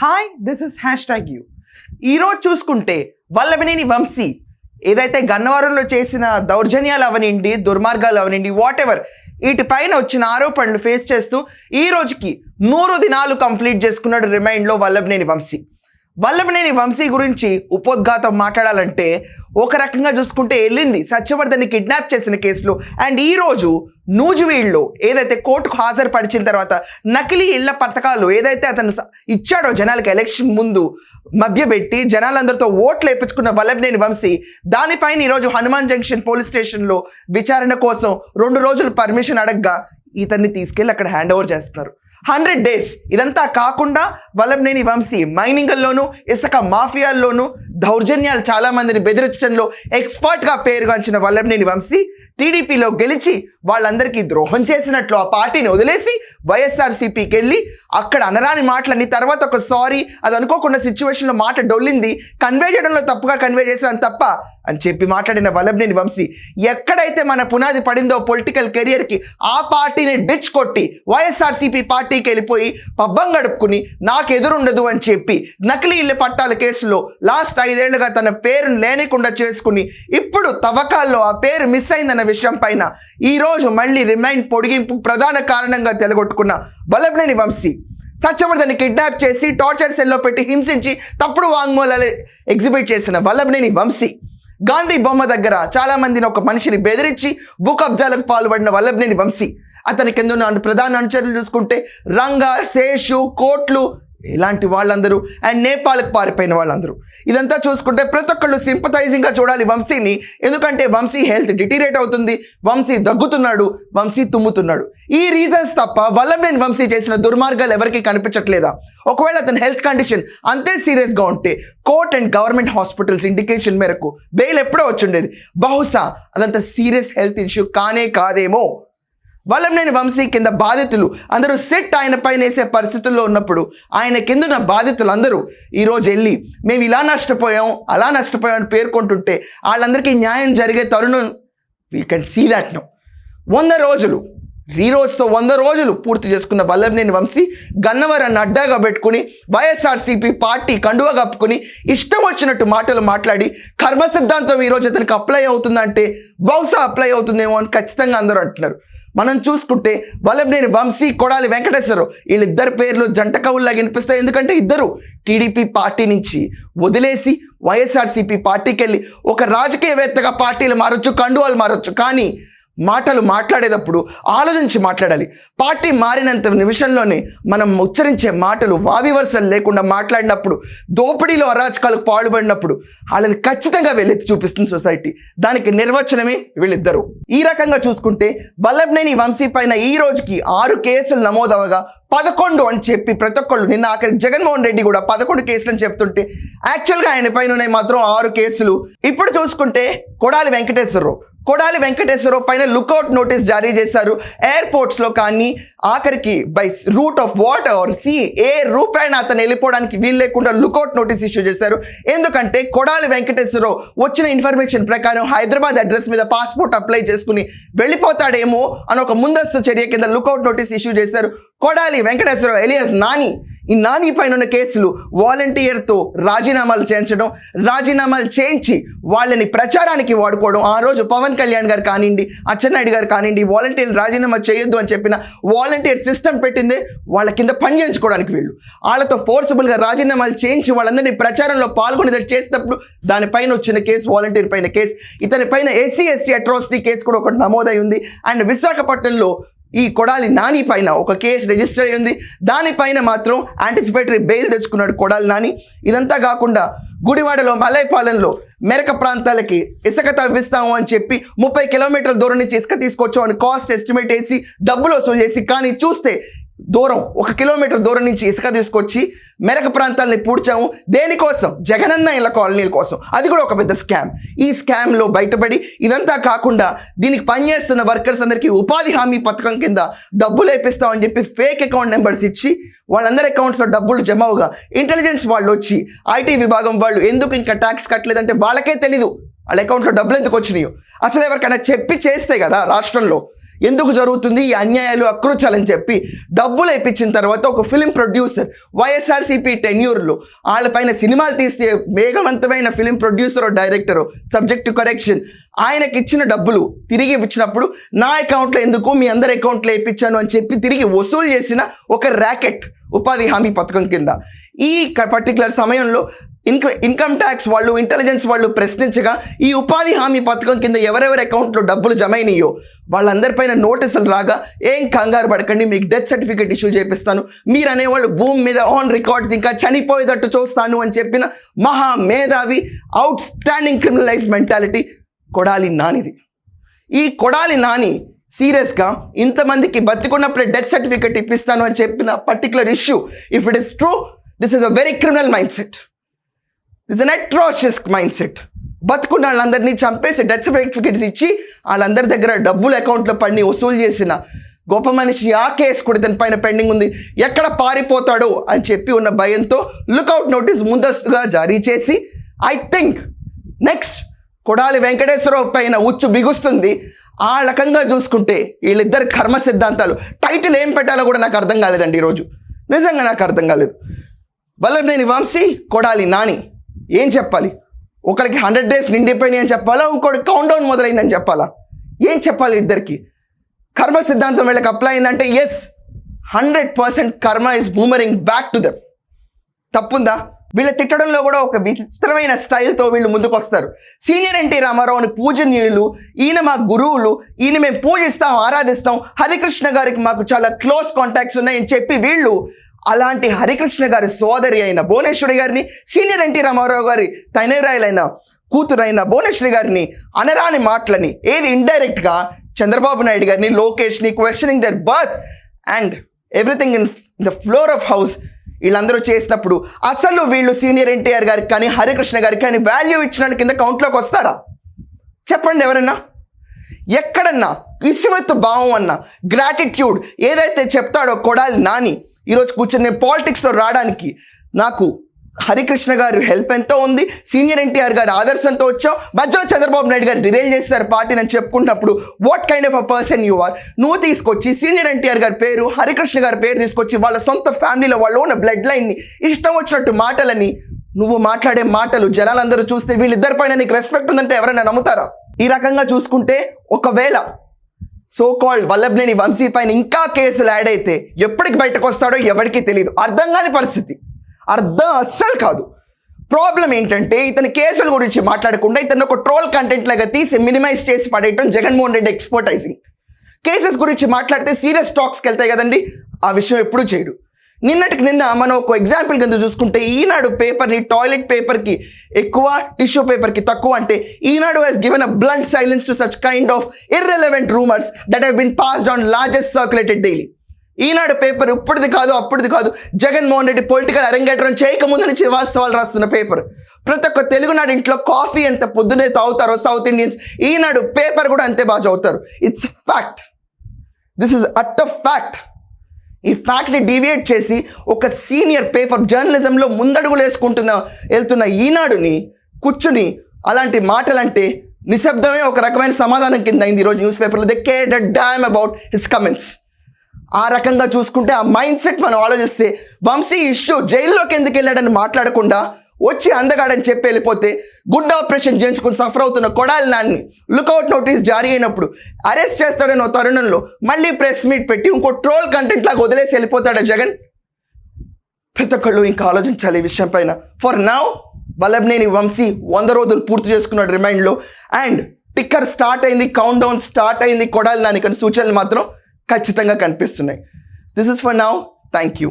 Hi this is hash tag you ఈరోజు చూసుకుంటే వల్లభనేని వంశీ ఏదైతే గన్నవరంలో చేసిన దౌర్జన్యాలు అవనిండి దుర్మార్గాలు అవనిండి వాట్ ఎవర్ వీటిపైన వచ్చిన ఆరోపణలు ఫేస్ చేస్తూ ఈ రోజుకి నూరు దినాలు కంప్లీట్ చేసుకున్నాడు రిమైండ్లో వల్లభనేని వంశీ. వల్లభనేని వంశీ గురించి ఉపోద్ఘాతం మాట్లాడాలంటే ఒక రకంగా చూసుకుంటే వెళ్ళింది సత్యవర్ధన్ని కిడ్నాప్ చేసిన కేసులో అండ్ ఈ రోజు నూజివీడ్లో ఏదైతే కోర్టుకు హాజరుపరిచిన తర్వాత నకిలీ ఇళ్ళ పథకాలు ఏదైతే అతను ఇచ్చాడో జనాలకి ఎలక్షన్ ముందు మభ్యపెట్టి జనాలందరితో ఓట్లు వేయించుకున్న వల్లభనేని వంశీ దానిపైన ఈరోజు హనుమాన్ జంక్షన్ పోలీస్ స్టేషన్లో విచారణ కోసం రెండు రోజులు పర్మిషన్ అడగ్గా ఇతన్ని తీసుకెళ్ళి అక్కడ హ్యాండ్ ఓవర్ చేస్తున్నారు. హండ్రెడ్ డేస్ ఇదంతా కాకుండా వలంనేని వంశీ మైనింగ్ల్లోనూ ఇసుక మాఫియాల్లోనూ దౌర్జన్యాలు చాలా మందిని బెదిరించడంలో ఎక్స్పర్ట్గా పేరుగాంచిన వల్లభనేని వంశీ టీడీపీలో గెలిచి వాళ్ళందరికీ ద్రోహం చేసినట్లు ఆ పార్టీని వదిలేసి వైఎస్ఆర్సీపీకి వెళ్ళి అక్కడ అనరాని మాటలని తర్వాత ఒక సారీ అది అనుకోకుండా సిచ్యువేషన్లో మాట డొల్లింది కన్వే చేయడంలో తప్పుగా కన్వే చేశాను తప్ప అని చెప్పి మాట్లాడిన వల్లభనేని వంశీ ఎక్కడైతే మన పునాది పడిందో పొలిటికల్ కెరియర్కి ఆ పార్టీని డిచ్ కొట్టి వైఎస్ఆర్సీపీ పార్టీకి వెళ్ళిపోయి పబ్బం గడుపుకుని నాకు ఎదురుండదు అని చెప్పి నకిలీ ఇళ్ళ పట్టాల కేసులో లాస్ట్ ఐదేళ్ళుగా తన పేరును లేనికుండా చేసుకుని ఇప్పుడు తవ్వకాల్లో ఆ పేరు మిస్ అయిందన్న విషయం పైన ఈరోజు మళ్ళీ రిమైండ్ పొడిగింపు ప్రధాన కారణంగా తెలగొట్టుకున్న వల్లభనేని వంశీ. సత్యవర్ధన్ని కిడ్నాప్ చేసి టార్చర్ సెల్లో పెట్టి హింసించి తప్పుడు వాంగ్మూలాలు ఎగ్జిబిట్ చేసిన వల్లభనేని వంశీ. గాంధీ బొమ్మ దగ్గర చాలా మందిని ఒక మనిషిని బెదిరించి భూ కబ్జాలకు పాల్పడిన వల్లభనేని వంశీ. అతని కింద ఉన్న ప్రధాన అనుచరులు చూసుకుంటే రంగా శేషు కోట్లు ఇలాంటి వాళ్ళందరూ అండ్ నేపాల్కి పారిపోయిన వాళ్ళందరూ. ఇదంతా చూసుకుంటే ప్రతి ఒక్కళ్ళు సింపథైజింగ్గా చూడాలి వంశీని. ఎందుకంటే వంశీ హెల్త్ డిటీరేట్ అవుతుంది. వంశీ దగ్గుతున్నాడు. వంశీ తుమ్ముతున్నాడు. ఈ రీజన్స్ తప్ప వల్లభనేని వంశీ చేసిన దుర్మార్గాలు ఎవరికీ కనిపించట్లేదా? ఒకవేళ అతని హెల్త్ కండిషన్ అంతే సీరియస్గా ఉంటే court and government hospitals indication మేరకు బెయిల్ ఎప్పుడో వచ్చుండేది బహుశా అదంత సీరియస్ హెల్త్ ఇష్యూ కానే కాదేమో. వలంనేని వంశీ కింద బాధితులు. అందరూ సెట్ ఆయన పైన వేసే పరిస్థితుల్లో ఉన్నప్పుడు ఆయన కింద ఉన్న బాధితులు అందరూ ఈరోజు వెళ్ళి మేము ఇలా నష్టపోయాం అలా నష్టపోయాం అని పేర్కొంటుంటే వాళ్ళందరికీ న్యాయం జరిగే తరుణం we can see that no వంద రోజులు ఈ రోజుతో వంద రోజులు పూర్తి చేసుకున్న వల్లభనేని వంశీ గన్నవరాన్ని అడ్డాగా పెట్టుకుని వైఎస్ఆర్సీపీ పార్టీ కండువ కప్పుకుని ఇష్టం వచ్చినట్టు మాటలు మాట్లాడి కర్మ సిద్ధాంతం ఈరోజు అతనికి అప్లై అవుతుందంటే బహుశా అప్లై అవుతుందేమో అని ఖచ్చితంగా అందరూ అంటున్నారు. మనం చూసుకుంటే వలంనేని వంశీ కొడాలి వెంకటేశ్వరరావు వీళ్ళిద్దరి పేర్లు జంట కవుల్లా వినిపిస్తాయి. ఎందుకంటే ఇద్దరు టీడీపీ పార్టీ నుంచి వదిలేసి వైఎస్ఆర్సీపీ పార్టీకి వెళ్ళి ఒక రాజకీయవేత్తగా పార్టీలు మారొచ్చు కండువాలు మారొచ్చు. కానీ మాటలు మాట్లాడేటప్పుడు ఆలోచించి మాట్లాడాలి. పార్టీ మారినంత నిమిషంలోనే మనం ఉచ్చరించే మాటలు వావివర్సలు లేకుండా మాట్లాడినప్పుడు దోపిడీలో అరాచకాలకు పాల్పడినప్పుడు వాళ్ళని ఖచ్చితంగా వెళ్ళెత్తి చూపిస్తుంది సొసైటీ. దానికి నిర్వచనమే వీళ్ళిద్దరు. ఈ రకంగా చూసుకుంటే వల్లభనేని వంశీ పైన ఈ రోజుకి ఆరు కేసులు నమోదవగా పదకొండు అని చెప్పి ప్రతి ఒక్కళ్ళు నిన్న ఆఖరి జగన్మోహన్ రెడ్డి కూడా పదకొండు కేసులు అని చెప్తుంటే యాక్చువల్గా ఆయన పైన మాత్రం ఆరు కేసులు. ఇప్పుడు చూసుకుంటే కొడాలి వెంకటేశ్వరరావు. కొడాలి వెంకటేశ్వరరావు పైన లుకౌట్ నోటీస్ జారీ చేశారు. ఎయిర్పోర్ట్స్లో కానీ ఆఖరికి by route of water or sea ఏ రూపాయన అతను వెళ్ళిపోవడానికి వీలు లేకుండా లుకౌట్ నోటీస్ ఇష్యూ చేశారు. ఎందుకంటే కొడాలి వెంకటేశ్వరరావు వచ్చిన ఇన్ఫర్మేషన్ ప్రకారం హైదరాబాద్ అడ్రస్ మీద పాస్పోర్ట్ అప్లై చేసుకుని వెళ్ళిపోతాడేమో అని ఒక ముందస్తు చర్య కింద లుకౌట్ నోటీస్ ఇష్యూ చేశారు. కొడాలి వెంకటేశ్వరరావు ఎలియస్ నాని ఈ నాని పైన ఉన్న కేసులు వాలంటీర్తో రాజీనామాలు చేయించడం రాజీనామాలు చేయించి వాళ్ళని ప్రచారానికి వాడుకోవడం ఆ రోజు పవన్ కళ్యాణ్ గారు కానివ్వండి అచ్చెన్నాయుడు గారు కానివ్వండి వాలంటీర్లు రాజీనామా చేయొద్దు అని చెప్పిన వాలంటీర్ సిస్టమ్ పెట్టిందే వాళ్ళ కింద పని చేయించుకోవడానికి వీళ్ళు. వాళ్ళతో ఫోర్సబుల్గా రాజీనామాలు చేయించి వాళ్ళందరినీ ప్రచారంలో పాల్గొనేటట్టు చేసినప్పుడు దానిపైన వచ్చిన కేసు వాలంటీర్ పైన కేసు. ఇతని పైన ఎస్సీ ఎస్టీ అట్రాసిటీ కేసు కూడా ఒకటి నమోదై ఉంది. అండ్ విశాఖపట్నంలో ఈ కొడాలి నాని పైన ఒక కేసు రిజిస్టర్ అయి ఉంది. దానిపైన మాత్రం యాంటిసిపేటరీ బెయిల్ తెచ్చుకున్నాడు కొడాలి నాని. ఇదంతా కాకుండా గుడివాడలో మలైపాలెంలో మెరక ప్రాంతాలకి ఇసుక తవ్విస్తాము అని చెప్పి ముప్పై కిలోమీటర్ల దూరం నుంచి ఇసుక తీసుకొచ్చామని కాస్ట్ ఎస్టిమేట్ వేసి డబ్బులు వసూలు చేసి కానీ చూస్తే దూరం ఒక కిలోమీటర్ దూరం నుంచి ఇసుక తీసుకొచ్చి మెరక ప్రాంతాలని పూడ్చాము. దేనికోసం? జగనన్న ఇళ్ళ కాలనీల కోసం. అది కూడా ఒక పెద్ద స్కామ్ ఈ స్కామ్లో బయటపడి ఇదంతా కాకుండా దీనికి పనిచేస్తున్న వర్కర్స్ అందరికీ ఉపాధి హామీ పథకం కింద డబ్బులు వేపిస్తామని చెప్పి ఫేక్ అకౌంట్ నెంబర్స్ ఇచ్చి వాళ్ళందరి అకౌంట్స్లో డబ్బులు జమ అవగా ఇంటెలిజెన్స్ వాళ్ళు వచ్చి ఐటీ విభాగం వాళ్ళు ఎందుకు ఇంకా ట్యాక్స్ కట్టలేదంటే వాళ్ళకే తెలీదు. వాళ్ళ అకౌంట్లో డబ్బులు ఎందుకు వచ్చినాయో. అసలు ఎవరికైనా చెప్పి చేస్తే కదా రాష్ట్రంలో. ఎందుకు జరుగుతుంది? ఈ అన్యాయాలు అకృత్యాలని చెప్పి డబ్బులు ఇప్పించిన తర్వాత ఒక ఫిలిం ప్రొడ్యూసర్ వైఎస్ఆర్సీపీ టెన్యూర్లో వాళ్ళపైన సినిమాలు తీస్తే వేగవంతమైన film producer director subject correction ఆయనకి ఇచ్చిన డబ్బులు తిరిగి ఇచ్చినప్పుడు నా అకౌంట్లో ఎందుకు మీ అందరి అకౌంట్లో ఇప్పించాను అని చెప్పి తిరిగి వసూలు చేసిన ఒక ర్యాకెట్ ఉపాధి హామీ పథకం కింద. ఈ పర్టికులర్ సమయంలో ఇన్క ఇన్కమ్ ట్యాక్స్ వాళ్ళు ఇంటెలిజెన్స్ వాళ్ళు ప్రశ్నించగా ఈ ఉపాధి హామీ పథకం కింద ఎవరెవరి అకౌంట్లో డబ్బులు జమ అయినాయో వాళ్ళందరిపైన నోటీసులు రాగా ఏం కంగారు పడకండి మీకు డెత్ సర్టిఫికేట్ ఇష్యూ చేపిస్తాను మీరు అనేవాళ్ళు భూమి మీద ఆన్ రికార్డ్స్ ఇంకా చనిపోయేటట్టు చూస్తాను అని చెప్పిన మహా మేధావి outstanding criminalize mentality Kodali నానిది. ఈ కొడాలి నాని సీరియస్గా ఇంతమందికి బతికున్నప్పుడే డెత్ సర్టిఫికేట్ ఇప్పిస్తాను అని చెప్పిన particular issue if it is true this is a very criminal mindset this an atrocious mindset బతుకున్న వాళ్ళందరినీ చంపేసి డెత్ సర్టిఫికేట్స్ ఇచ్చి వాళ్ళందరి దగ్గర డబ్బులు అకౌంట్లో పడి వసూలు చేసిన గొప్ప మనిషి ఆ కేసు కూడా దాని పైన పెండింగ్ ఉంది. ఎక్కడ పారిపోతాడో అని చెప్పి ఉన్న భయంతో లుకౌట్ నోటీస్ ముందస్తుగా జారీ చేసి I think next Kodali Venkateswararao పైన ఉచ్చు బిగుస్తుంది. ఆ రకంగా చూసుకుంటే వీళ్ళిద్దరు కర్మ సిద్ధాంతాలు టైటిల్ ఏం పెట్టాలో కూడా నాకు అర్థం కాలేదండి ఈరోజు. నిజంగా నాకు అర్థం కాలేదు. వల్లభనేని వంశీ కొడాలి నాని ఏం చెప్పాలి? ఒకరికి హండ్రెడ్ డేస్ నిండిపోయినాయి అని చెప్పాలా? ఇంకోటి కౌంట్ డౌన్ మొదలైందని చెప్పాలా? ఏం చెప్పాలి ఇద్దరికి? కర్మ సిద్ధాంతం వీళ్ళకి అప్లై అయిందంటే yes hundred percent karma is boomeranging back to them తప్పుందా? వీళ్ళ తిట్టడంలో కూడా ఒక విచిత్రమైన స్టైల్తో వీళ్ళు ముందుకు వస్తారు సీనియర్ ఎన్టీ రామారావుని పూజనీయులు ఈయన మా గురువులు ఈయన మేము పూజిస్తాం ఆరాధిస్తాం హరికృష్ణ గారికి మాకు చాలా క్లోజ్ కాంటాక్ట్స్ ఉన్నాయని చెప్పి వీళ్ళు అలాంటి హరికృష్ణ గారి సోదరి అయిన భువనేశ్వరి గారిని సీనియర్ ఎన్టీ రామారావు గారి తనయురాయలైన కూతురైన భువనేశ్వరి గారిని అనరాని మాటలని ఏది ఇండైరెక్ట్గా చంద్రబాబు నాయుడు గారిని లోకేష్ని questioning their birth and everything in the floor of house వీళ్ళందరూ చేసినప్పుడు అసలు వీళ్ళు సీనియర్ ఎన్టీఆర్ గారికి కానీ హరికృష్ణ గారికి కానీ వాల్యూ ఇచ్చిన కింద కౌంట్లోకి వస్తారా? చెప్పండి ఎవరన్నా? ఎక్కడన్నా? ఇష్టమెత్తు భావం అన్న గ్రాటిట్యూడ్ ఏదైతే చెప్తాడో కొడాలి నాని. ఈరోజు కూర్చొని నేను పాలిటిక్స్లో రావడానికి నాకు హరికృష్ణ గారు హెల్ప్ ఎంతో ఉంది. సీనియర్ ఎన్టీఆర్ గారి ఆదర్శంతో వచ్చావు. మధ్యలో చంద్రబాబు నాయుడు గారు డిరైల్ చేస్తారు పార్టీని అని చెప్పుకున్నప్పుడు what kind of a person you are నువ్వు తీసుకొచ్చి సీనియర్ ఎన్టీఆర్ గారి పేరు హరికృష్ణ గారి పేరు తీసుకొచ్చి వాళ్ళ సొంత ఫ్యామిలీలో వాళ్ళు ఉన్న బ్లడ్ లైన్ని ఇష్టం వచ్చినట్టు మాటలని నువ్వు మాట్లాడే మాటలు జనాలందరూ చూస్తే వీళ్ళిద్దరి పైన నీకు రెస్పెక్ట్ ఉందంటే ఎవరైనా నమ్ముతారా? ఈ రకంగా చూసుకుంటే ఒకవేళ సో కాల్డ్ వల్లభనేని వంశీ పైన ఇంకా కేసులు యాడ్ అయితే ఎప్పటికి బయటకు వస్తాడో ఎవరికీ తెలియదు అర్థం కాని పరిస్థితి. అర్థం అస్సలు కాదు. ప్రాబ్లం ఏంటంటే ఇతని కేసుల గురించి మాట్లాడకుండా ఇతను ఒక ట్రోల్ కంటెంట్ లాగా తీసి మినిమైజ్ చేసి పడేయటం జగన్మోహన్ రెడ్డి ఎక్స్పోర్టైజింగ్ కేసెస్ గురించి మాట్లాడితే సీరియస్ టాక్స్కి వెళ్తాయి కదండి ఆ విషయం ఎప్పుడూ చేయడు. నిన్నటికి నిన్న మనం ఒక ఎగ్జాంపుల్ కింద చూసుకుంటే ఈనాడు పేపర్ని టాయిలెట్ పేపర్కి ఎక్కువ టిష్యూ పేపర్కి తక్కువ అంటే Eenadu has given a blunt silence to such kind of irrelevant rumours that have been passed on largest circulated daily Eenadu paper ఇప్పటిది కాదు అప్పటిది కాదు. జగన్మోహన్ రెడ్డి పొలిటికల్ అరంగేట్రం చేయకముందు నుంచి వాస్తవాలు రాస్తున్న పేపర్. ప్రతి ఒక్క తెలుగునాడు ఇంట్లో కాఫీ ఎంత పొద్దునే తాగుతారో సౌత్ ఇండియన్స్ ఈనాడు పేపర్ కూడా అంతే బాగా చదువుతారు. It's fact this is at fact ఈ ఫ్యాక్ట్ని డివియేట్ చేసి ఒక సీనియర్ పేపర్ జర్నలిజంలో ముందడుగులు వేసుకుంటున్న వెళ్తున్న ఈనాడుని కూర్చుని అలాంటి మాటలంటే నిశ్శబ్దమే ఒక రకమైన సమాధానం కింద అయింది ఈరోజు న్యూస్ పేపర్లో they care damn about his comments ఆ రకంగా చూసుకుంటే ఆ మైండ్ సెట్ మనం ఆలోచిస్తే వంశీ ఇష్యూ జైల్లోకి ఎందుకు వెళ్ళాడని మాట్లాడకుండా వచ్చి అందగాడని చెప్పి వెళ్ళిపోతే గుడ్ ఆపరేషన్ చేయించుకుని సఫర్ అవుతున్న కొడాలి నాన్ని. లుకౌట్ నోటీస్ జారీ అయినప్పుడు అరెస్ట్ చేస్తాడని ఓ తరుణంలో మళ్ళీ ప్రెస్ మీట్ పెట్టి ఇంకో ట్రోల్ కంటెంట్ లాగా వదిలేసి వెళ్ళిపోతాడా జగన్? ప్రతి ఒక్కళ్ళు ఇంకా ఆలోచించాలి ఈ విషయం పైన. ఫర్ నౌ వల్లభనేని వంశీ వంద రోజులు పూర్తి చేసుకున్నాడు రిమైండ్లో. అండ్ టిక్కర్ స్టార్ట్ అయింది కౌంట్ డౌన్ స్టార్ట్ అయింది కొడాలి నాని కానీ సూచనలు మాత్రం ఖచ్చితంగా కనిపిస్తున్నాయి. This is for now thank you